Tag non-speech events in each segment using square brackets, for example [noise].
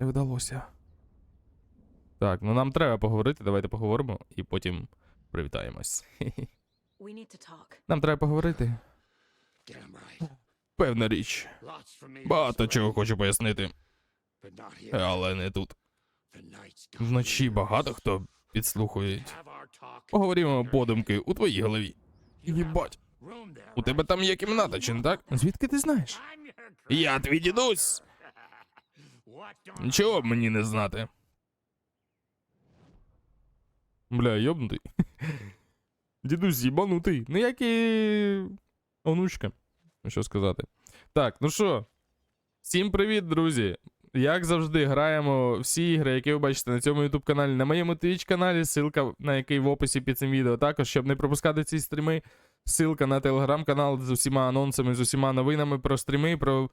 Не вдалося. Так, ну нам треба поговорити, давайте поговоримо і потім привітаємось. Нам треба поговорити. Певна річ. Багато чого хочу пояснити, але не тут. Вночі багато хто підслухує. Поговоримо подумки у твоїй голові. Їбать, у тебе там є кімната, чи не так? Звідки ти знаєш? Я твій дідусь. Нічого б мені не знати. Бля, йобнутий. [laughs] Дідусь їбанутий. Ну як і онучка. Ну, Що сказати. Так, ну що. Всім привіт, друзі. Як завжди, граємо всі ігри, які ви бачите на цьому YouTube каналі, на моєму Twitch каналі, ссылка на який в описі під цим відео. Також, щоб не пропускати ці стріми, ссылка на телеграм-канал з усіма анонсами, з усіма новинами про стріми, про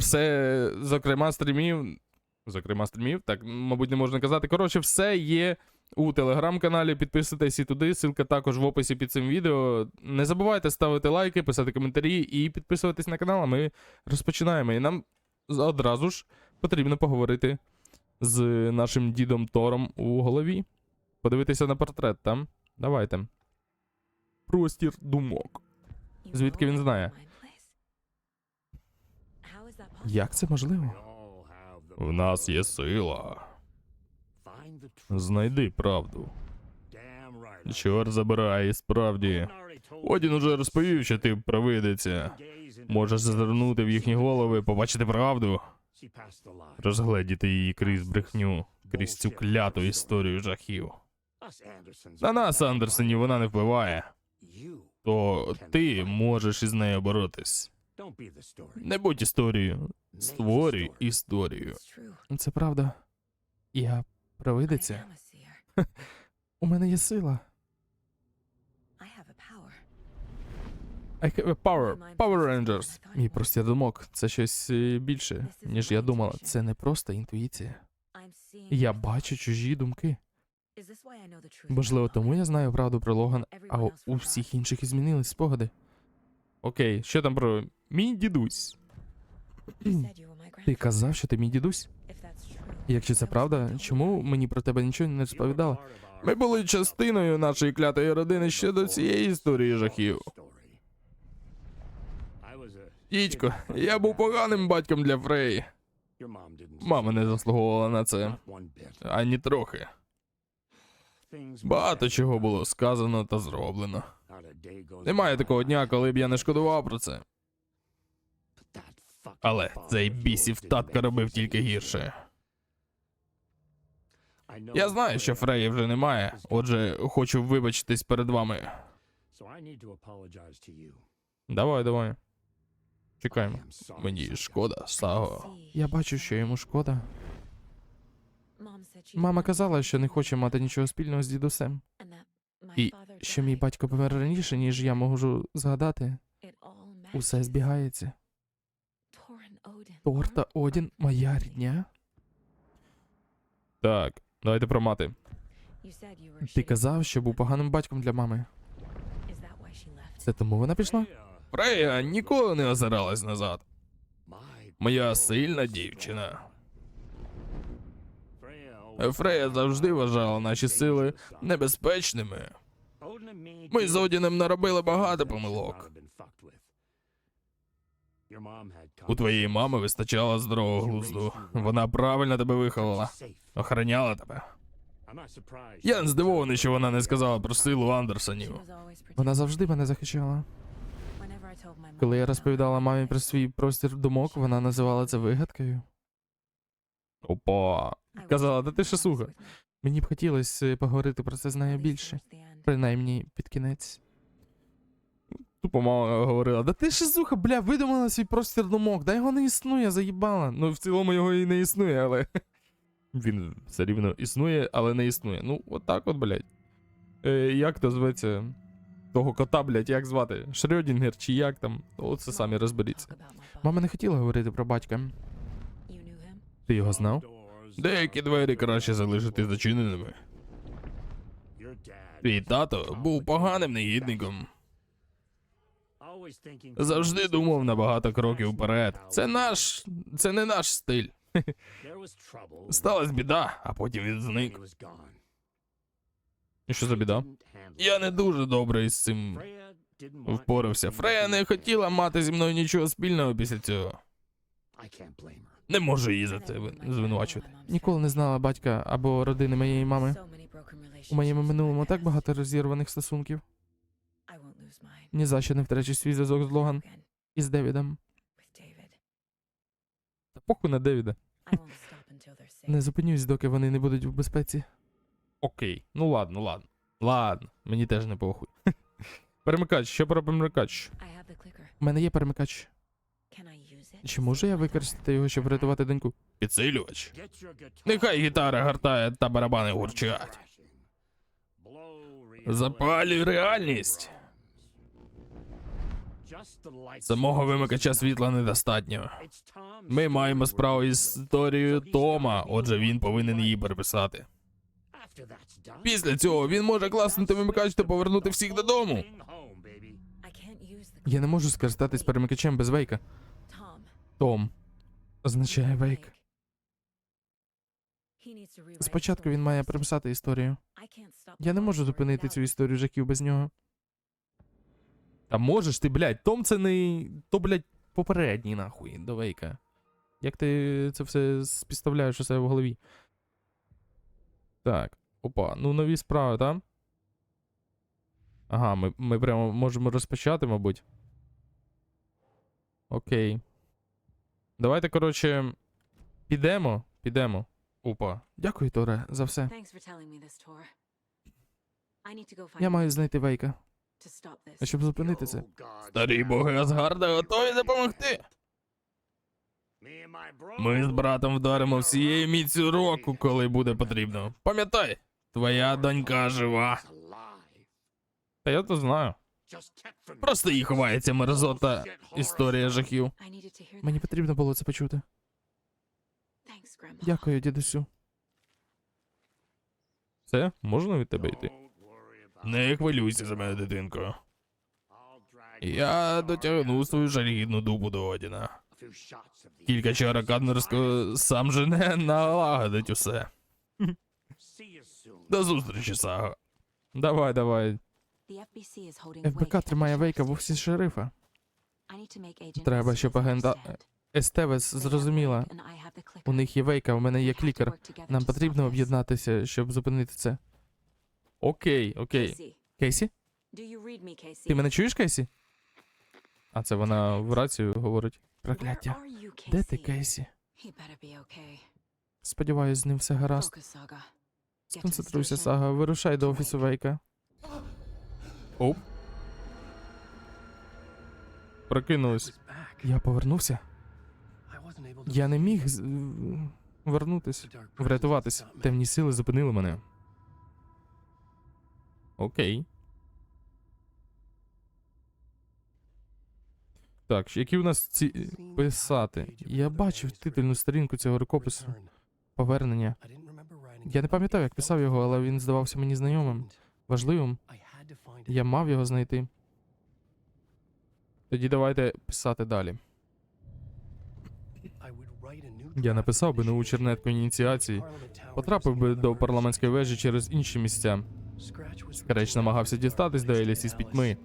все, зокрема, стрімів. Зокрема, стрімів, так, мабуть, не можна казати. Коротше, все є у телеграм-каналі. Підписуйтесь і туди. Ссылка також в описі під цим відео. Не забувайте ставити лайки, писати коментарі і підписуватись на канал. А ми розпочинаємо. І нам одразу ж потрібно поговорити з нашим дідом Тором у голові. Подивитися на портрет там. Давайте. Простір думок. Звідки він знає? Як це можливо? В нас є сила. Знайди правду. Чорт забирає, справді. Один уже розповів, що ти провидиця. Можеш зазирнути в їхні голови, побачити правду, розгледіти її крізь брехню, крізь цю кляту історію жахів. На нас, Андерсонів, вона не впливає, то ти можеш із нею боротись. Не будь історією, створюй історію. Це правда. Я провидиця. [laughs] У мене є сила. I have a power. Power. Rangers. Мій простір думок. Це щось е, більше, ніж я думала. Це не просто інтуїція. Я бачу чужі думки. Можливо, тому я знаю правду про Логан, а у- у всіх інших і змінились спогади. Окей, що там про мій дідусь? Ти казав, що ти мій дідусь? Якщо це правда, чому мені про тебе нічого не our Ми були частиною нашої клятої родини ще до цієї історії жахів. Дідько, я був поганим батьком для didn't Мама не заслуговувала на це ані трохи. Багато чого було сказано та зроблено. Немає такого дня, коли б я не шкодував про це. Але цей бісів татка робив тільки гірше. Я знаю, що Фреї вже немає, отже, хочу вибачитись перед вами. Давай, давай. Чекаємо. Мені шкода, Саго. Я бачу, що йому шкода. Мама казала, що не хоче мати нічого спільного з дідусем. І що мій батько помер раніше, ніж я можу згадати. Усе збігається. Thor and Odin Тор та Одін моя рідня. Так, давайте про мати. Ти казав, що був поганим батьком для мами. Це тому вона пішла? Фрея ніколи не озиралась назад. Моя сильна дівчина. Фрея завжди вважала наші сили небезпечними. Ми з Одіном наробили багато помилок. У твоєї мами вистачало здорового глузду. Вона правильно тебе виховала, охороняла тебе. Я не здивований, що вона не сказала про силу Андерсонів. Вона завжди мене захищала. Коли я розповідала мамі про свій простір думок, вона називала це вигадкою. Опа. Казала, та ти суха. Мені б хотілося поговорити про це з нею більше. Принаймні під кінець. Тупо мама говорила, да ти шизуха, бля, видумала свій простір думок, да його не існує, заїбала. Ну, в цілому його і не існує, але. [laughs] Він все рівно існує, але не існує. Ну, отак от, блядь. Е, як то зветься? Того кота, блядь, як звати? Шрёдінгер чи як там? Оце самі розберіться. Мама не хотіла говорити про батька. Ти його знав? Деякі двері краще залишити зачиненими. Твій тато був поганим негідником. Завжди думав на багато кроків вперед. Це наш. це не наш стиль. [laughs] Сталась біда, а потім він зник. І що за біда? Я не дуже добре із цим впорався. Фрея не хотіла мати зі мною нічого спільного після цього. Не можу її за це звинувачувати. Ніколи не знала батька або родини моєї мами. У моєму минулому так багато розірваних стосунків. Ні за що не втрачу свій зв'язок з Логан і з Девідом. Та похуй на Девіда. Не зупинюсь, доки вони не будуть в безпеці. Окей, ну ладно, ладно. Ладно, мені теж не похуй. [laughs] Перемикач, що про перемикач? У мене є перемикач. Чи можу я використати його, щоб врятувати доньку? Підсилювач. Нехай гітара гартає та барабани гурчать. Запалюй реальність. Самого вимикача світла недостатньо. Ми маємо справу із історією Тома, отже він повинен її переписати. Після цього він може класнути вимикач та повернути всіх додому. Я не можу скористатись перемикачем без вейка. Том означає вейк. Спочатку він має переписати історію. Я не можу зупинити цю історію жахів без нього. Та можеш ти, блядь, Том це не. То, блядь, попередній нахуй до Вейка. Як ти це все співставляєш у себе в голові? Так, опа, ну нові справи, так? Ага, ми, ми прямо можемо розпочати, мабуть. Окей. Давайте, коротше, підемо. Підемо. Опа. Дякую, Торе, за все. Я маю знайти Вейка. To stop А щоб зупинити це. Старі боги Асгарда готові допомогти. Ми з братом вдаримо всією міцю року, коли буде потрібно. Пам'ятай, твоя донька жива. Та я то знаю. Просто їй ховається мерзота історія жахів. Мені потрібно було це почути. Дякую, дідусю. Це можна від тебе йти? Не хвилюйся за мене, дитинко. Я дотягну свою жалігідну дубу до Одіна. Кілька чарок Адмірського сам же не налагодить усе. До зустрічі, Сага. Давай, давай. ФБК тримає Вейка в офісі шерифа. Треба, щоб агента. Естевес зрозуміла. У них є Вейка, у мене є клікер. Нам потрібно об'єднатися, щоб зупинити це. Окей, окей. Casey, Кейсі? do you read me, Casey? Ти мене чуєш, Кейсі? А це вона в рацію говорить. Прокляття. Де ти, Кейсі? Сподіваюсь, з ним все гаразд. Сконцентруйся. Сага, вирушай до офісу Вейка. Оп. Прокинулись. Я повернувся. Я не міг з- вернутись, врятуватись. Темні сили зупинили мене. Окей. Так, які у нас ці писати? Я бачив титульну сторінку цього рукопису. Повернення. Я не пам'ятаю, як писав його, але він здавався мені знайомим, важливим. Я мав його знайти. Тоді давайте писати далі. Я написав би нову чернетку ініціації, потрапив би до парламентської вежі через інші місця. Скреч намагався дістатись до Елісі з пітьми.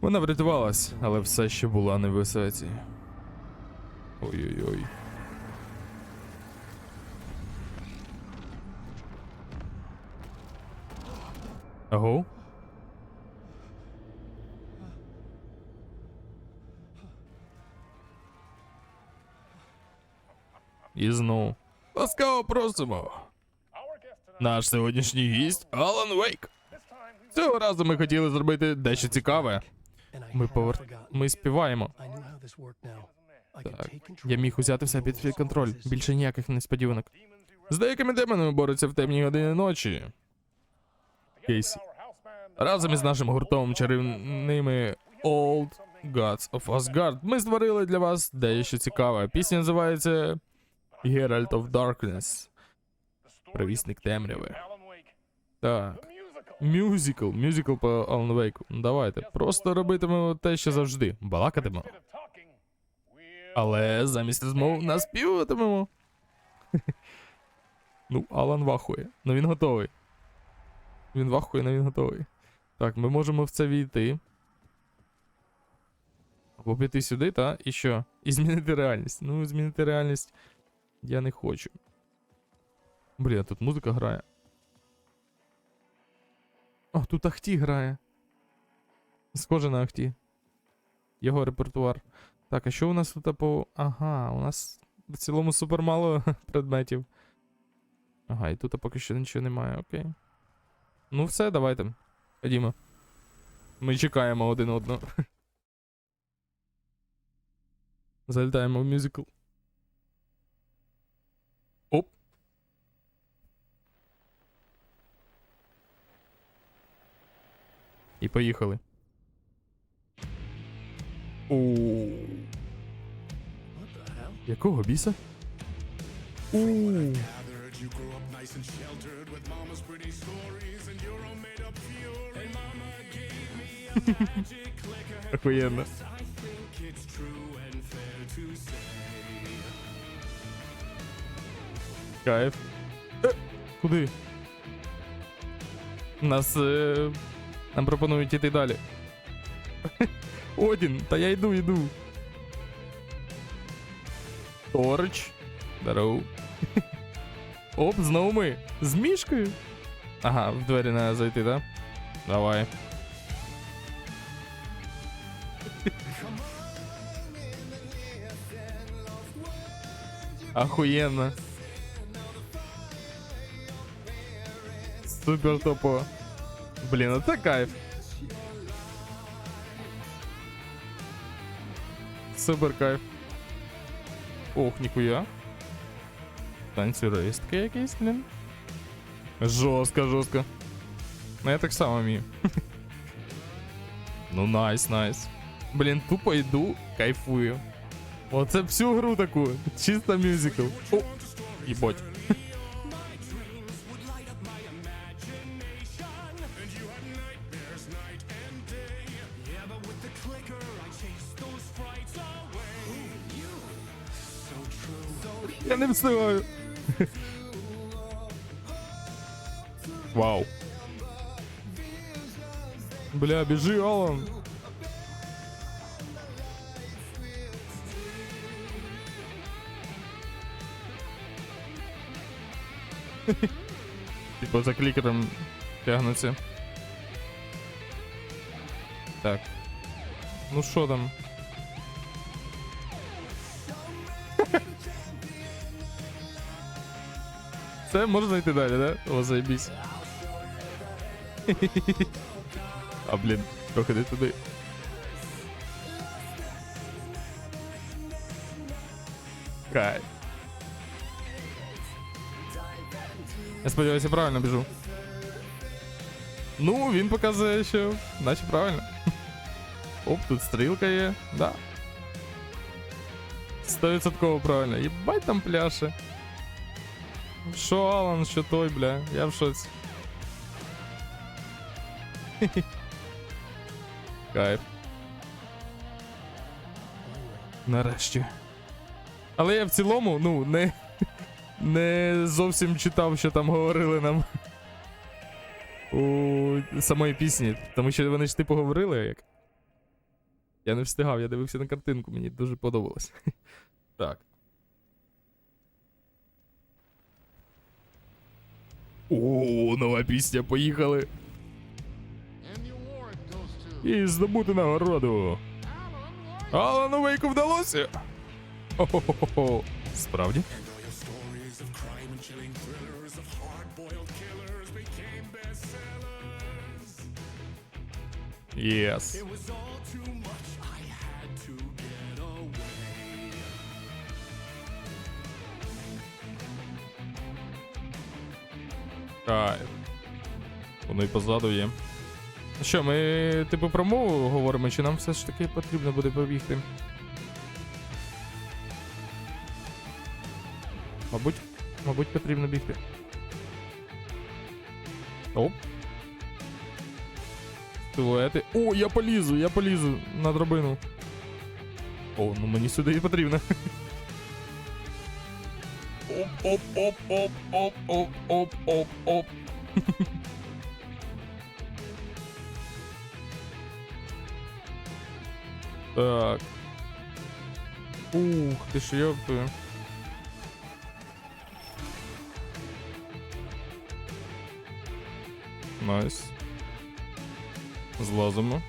Вона врятувалась, але все ще була не в висоці. Ой-ой-ой. Аго? І знову. Ласкаво просимо. Наш сьогоднішній гість Алан Вейк. Цього разу ми хотіли зробити дещо цікаве. Ми повер... Ми співаємо. Так, я міг узяти все під свій контроль. Більше ніяких несподіванок. З деякими демонами бореться в темні години ночі. Кейсі. Разом із нашим гуртом чарівними Old Gods of Asgard ми створили для вас дещо цікаве. Пісня називається Herald of Darkness. Провісник темряви. Так. Мюзикл, мюзикл по Алан Вейку. Ну, Давайте. Просто робитимемо те, що завжди. Балакатимо. Але замість розмов наспіватимемо. ну, Алан вахує. Ну він готовий. Він вахує, але він готовий. Так, ми можемо в це війти. Або піти сюди, та? І що? І змінити реальність. Ну, змінити реальність я не хочу. Блін, тут музика грає. О, тут Ахті грає. Схоже на Ахті. Його репертуар. Так, а що у нас тут по. Ага, у нас в цілому супер мало [laughs] предметів. Ага, і тут поки що нічого немає, окей. Ну все, давайте. Ходімо. Ми чекаємо один одного. [laughs] Залітаємо в мюзикл. It's true and fair to say. Кайф. Е, куди? Нас. Е, нам пропонують іти далі. Одін, та я йду, йду. Торч. Здорово. Оп, знову ми. З мішкою. Ага, в двері треба зайти, так? Да? Давай. Охуенно. Супер топо. Блін, это кайф. Супер кайф. Ох, ніхуя. Танцюристки якісь, блін. Жорстко, жорстко. Ну я так само вмію. [laughs] ну найс, найс. Блін, тупо йду, кайфую. Оце всю гру таку. Чисто мюзикл. О, їбать. Встигаю. Вау. Бля, біжи, Алан. Типа за клікером тягнуться. Так. Ну що там? Все, можна йти далі, да? О, заєбісь. А, блін, трохи не туди. Кай. Я сподіваюся, правильно біжу. Ну, він показує, що наче правильно. Оп, тут стрілка є, да. 100% правильно. Єбать там пляше. Що Алан, що той, бля, я в шоці. [laughs] Кайф. Нарешті. Але я в цілому, ну, не, [laughs] не зовсім читав, що там говорили нам у самої пісні. Тому що вони ж типу говорили як. Я не встигав, я дивився на картинку, мені дуже подобалось. [laughs] Так. О, нова пісня, поїхали. І здобути нагороду. Алану Вейку вдалося. Хо-хо-хо-хо. Справді? And all Кайф. Воно і позаду є. Що, ми типу про мову говоримо, чи нам все ж таки потрібно буде побігти? Мабуть, мабуть, потрібно бігти. Оп. Силуети. О, я полізу, я полізу на драбину. О, ну мені сюди і потрібно. [laughs] Оп-оп-оп-оп-оп-оп-оп-оп. Так. Ух, ты ж ёптую. Найс. Злазимо.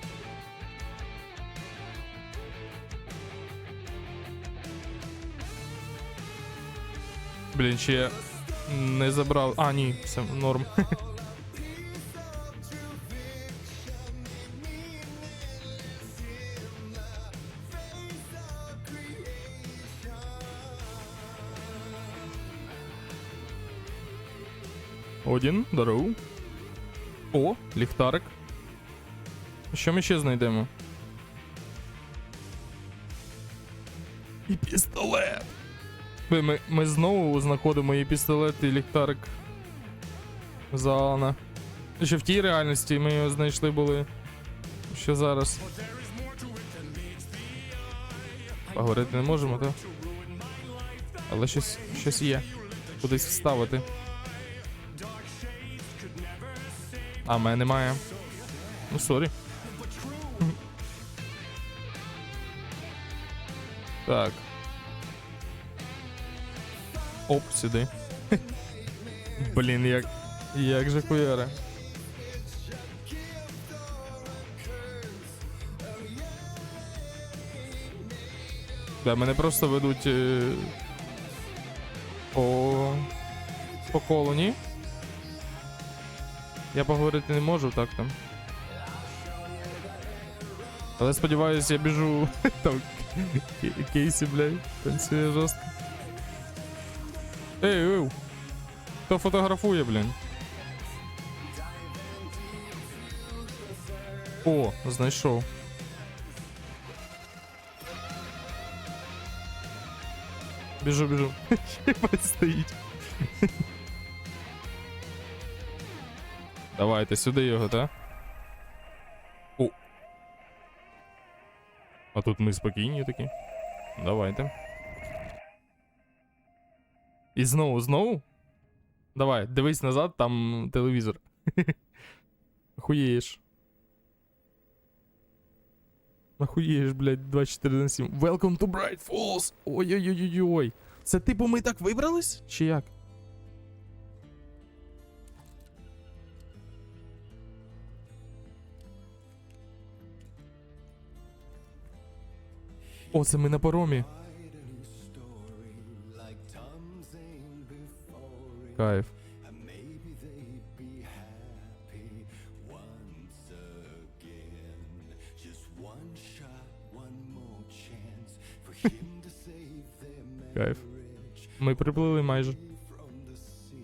Блін, ще не забрав. А, ні, все норм. [laughs] Один, здорово. О, ліхтарик. Що ми ще знайдемо? Ми, ми, знову знаходимо і пістолет, і ліхтарик. За Алана. Ще в тій реальності ми його знайшли були. Що зараз? Поговорити не можемо, так? Але щось, щось є. Кудись вставити. А, мене немає. Ну, сорі. Так. Оп, сюди. [laughs] Блін, як. Як же хуяра. Да, мене просто ведуть е, по, по колу? Я поговорити не можу, так там. Але сподіваюсь, я біжу. [laughs] Там Ке- Кейсі, блядь, танцює жорстко. Ей, ей! Хто фотографує, блін? О, знайшов. Біжу, біжу. Єбать стоїть. Давайте сюди його, так? О. А тут ми спокійні такі. Давайте. І знову, знову? Давай, дивись назад, там телевізор. [laughs] Охуєєш. Охуєєш, блядь, 24 на 7. Welcome to Bright Falls! Ой-ой-ой-ой-ой. Це типу ми так вибрались? Чи як? О, це ми на паромі. Кайф. Кайф. Ми приплили майже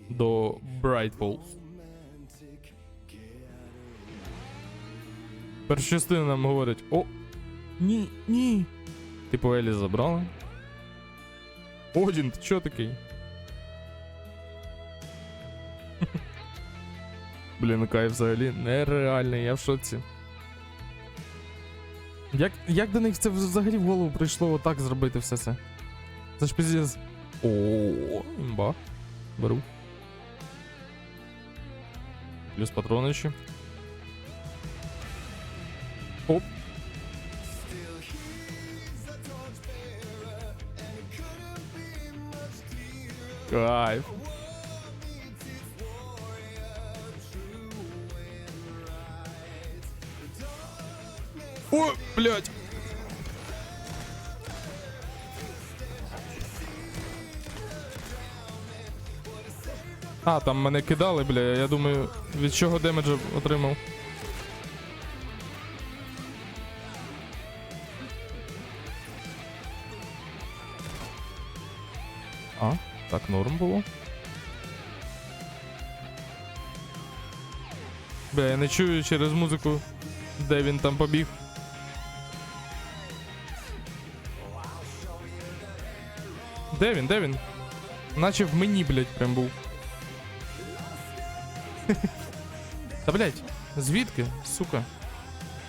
до Bright Falls. Перша частина нам говорить: о! Ні, ні. Типу Елі забрали. Одін, ти чо такий? [laughs] Блін, кайф взагалі нереальний, я в шоці. Як, як до них це взагалі в голову прийшло отак зробити все це? Це ж пиздец. О, імба. Беру. Плюс патрони ще. Оп. Кайф. О, блядь. А, там мене кидали, бля, я думаю, від чого демеджа отримав. А, так, норм було. Бля, я не чую через музику, де він там побіг. Де він, де він? Наче в мені, блядь, прям був. Та [laughs] блядь, звідки? Сука.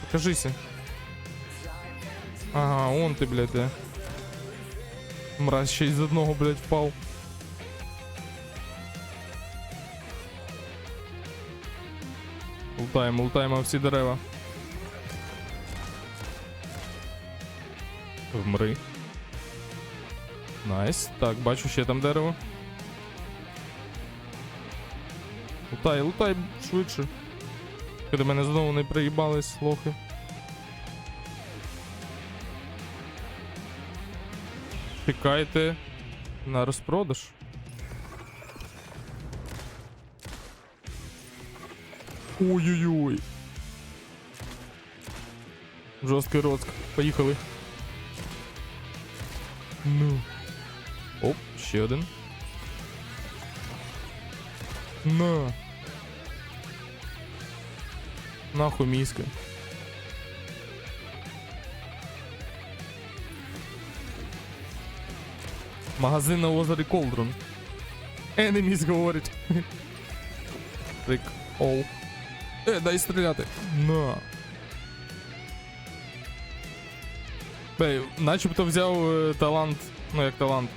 Покажися. Ага, он ти, блядь, де. Мразь ще й з одного, блядь, впав. Лутаємо, лутаємо всі дерева. Вмри. Найс. Так, бачу ще там дерево. Лутай, лутай швидше. Коли мене знову не приїбались лохи. Чекайте на розпродаж. Ой-ой-ой. Жорсткий роцк. Поїхали. Ну. Оп, ще один. На. Нахуй мізки. Магазин на озері Колдрон. Енеміс говорить. Рик. Ол. Е, дай стріляти. На. Бей, начебто взяв е, талант. Ну як талант.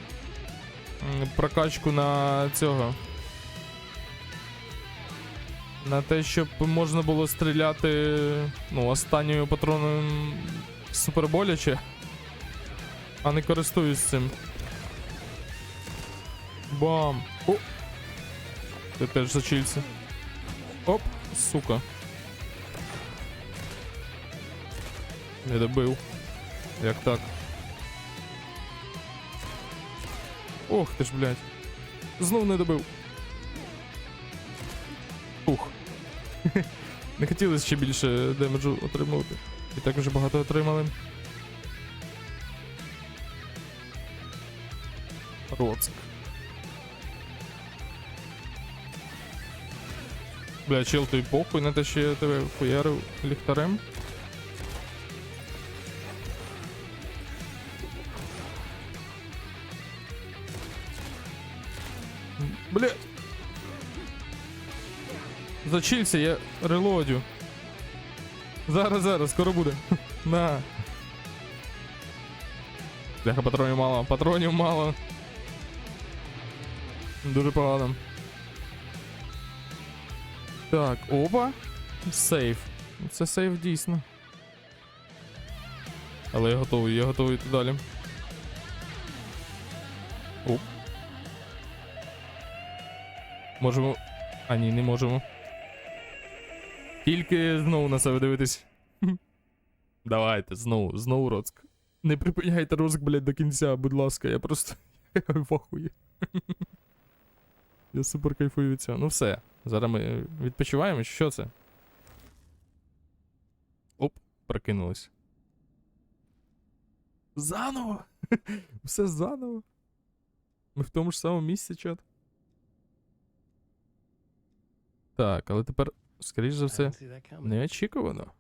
Прокачку на цього. На те, щоб можна було стріляти ну, останньою патроном супер боляче. А не користуюсь цим. Бам! О! Ти теж зачився. Оп, сука. Не добив. Як так? Ох ти ж, блядь. Знов не добив. Ух. [laughs] Не хотілося ще більше демеджу отримувати. І так вже багато отримали. Роцик. Бля, чел, той похуй на те, що я тебе хуярив ліхтарем. Зачився, я релодю. Зараз, зараз, скоро буде. [laughs] На. Бляха, патронів мало, патронів мало. Дуже погано. Так, оба. Сейф. Це сейф дійсно. Але я готовий, я готовий йти далі. Оп. Можемо. А ні, не можемо. Тільки знову на себе дивитись. Давайте, знову, знову Роцк. Не припиняйте Роцк, блядь, до кінця, будь ласка, я просто. [laughs] Я. Я супер кайфую від цього. Ну все. Зараз ми відпочиваємо, що це? Оп, прокинулось. Заново! [laughs] Все заново. Ми в тому ж самому місці, чат. Так, але тепер, скоріш за все, неочікувано.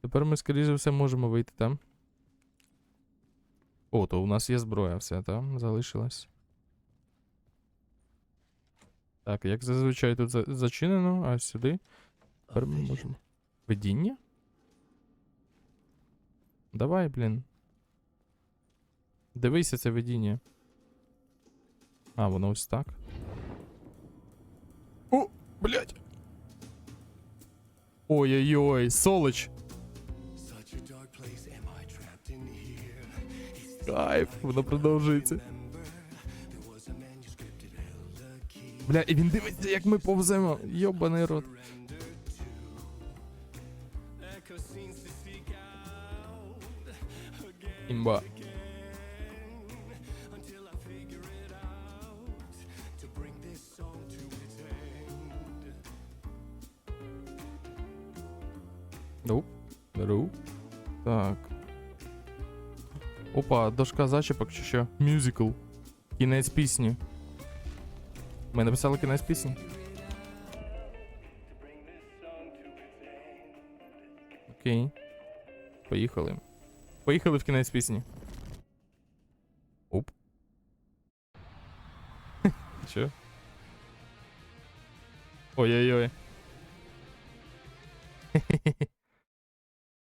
Тепер ми, скоріш за все, можемо вийти там. О, то у нас є зброя, все там залишилось. Так, як зазвичай тут за- зачинено, а сюди. Тепер ми можемо. Видіння? Давай, блін. Дивися це видіння. А, воно ось так. О, блядь. In here. Кайф, воно продовжується. Бля, і він дивиться, як ми повземо. Йобаний рот. Імба. Опа, дошка зачіпок чи що? Мюзикл. Кінець пісні. Ми написали кінець пісні. Окей. Поїхали. Поїхали в кінець пісні. Оп. [laughs] Що? Ой-ой-ой. [laughs]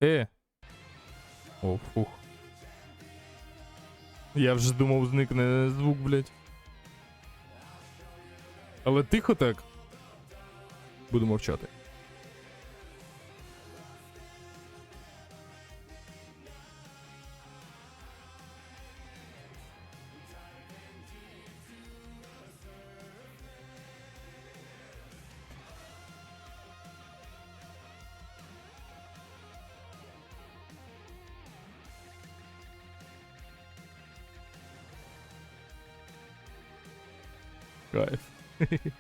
Е. О, фух. Я вже думав, зникне звук, блядь. Але тихо так. Буду мовчати. Кайф. [laughs]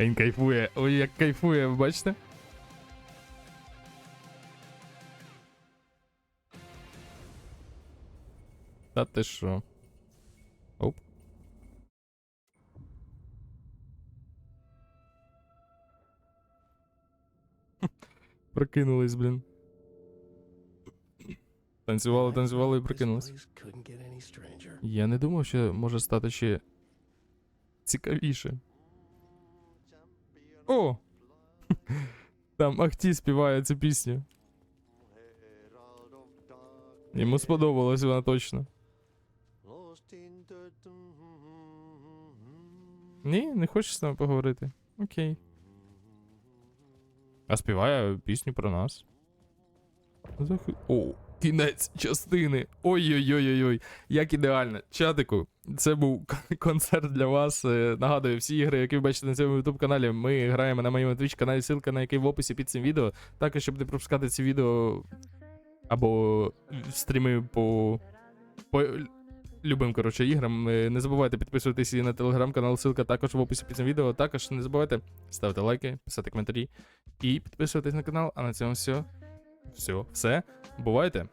Він кайфує. Ой, як кайфує, ви бачите? Та ти що? Оп. [laughs] Прокинулись, блін. Танцювали, танцювали і stranger. Я не думав, що може стати ще цікавіше. О! [laughs] Там Ахті співає цю пісню. Йому сподобалась вона точно. Ні, не хочеш з нами поговорити? Окей. А співає пісню про нас. Захи- О, кінець частини. Ой-ой-ой-ой. Як ідеально. Чатику, це був концерт для вас. Е, Нагадую, всі ігри, які ви бачите на цьому YouTube каналі, ми граємо на моєму Twitch каналі, ссылка на який в описі під цим відео. Також, щоб не пропускати ці відео або стріми по. по любим, коротше, іграм. Е, Не забувайте підписуватись і на телеграм-канал, ссылка також в описі під цим відео. Також не забувайте ставити лайки, писати коментарі і підписуватись на канал. А на цьому все. Все, все. Бувайте!